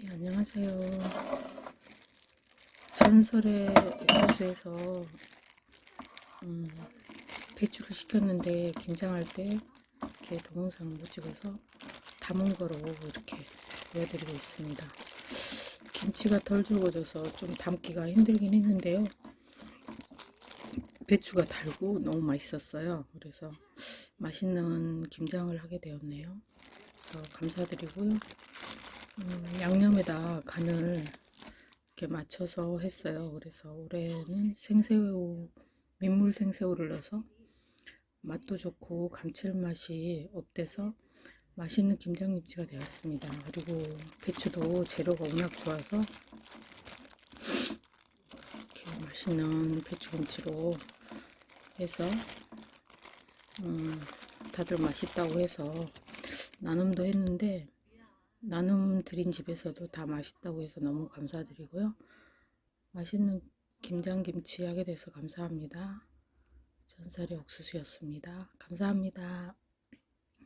네, 안녕하세요. 전설의 호수에서 음, 배추를 시켰는데 김장할 때 이렇게 동영상을 못 찍어서 담은 거로 이렇게 보여드리고 있습니다. 김치가 덜 죽어져서 좀 담기가 힘들긴 했는데요. 배추가 달고 너무 맛있었어요. 그래서 맛있는 김장을 하게 되었네요. 그래서 감사드리고요. 음, 양념에다 간을 이렇게 맞춰서 했어요. 그래서 올해는 생새우, 민물 생새우를 넣어서 맛도 좋고 감칠맛이 업돼서 맛있는 김장김치가 되었습니다. 그리고 배추도 재료가 워낙 좋아서 이렇게 맛있는 배추김치로 해서 음, 다들 맛있다고 해서 나눔도 했는데 나눔 드린 집에서도 다 맛있다고 해서 너무 감사드리고요. 맛있는 김장김치 하게 돼서 감사합니다. 전설의 옥수수였습니다. 감사합니다.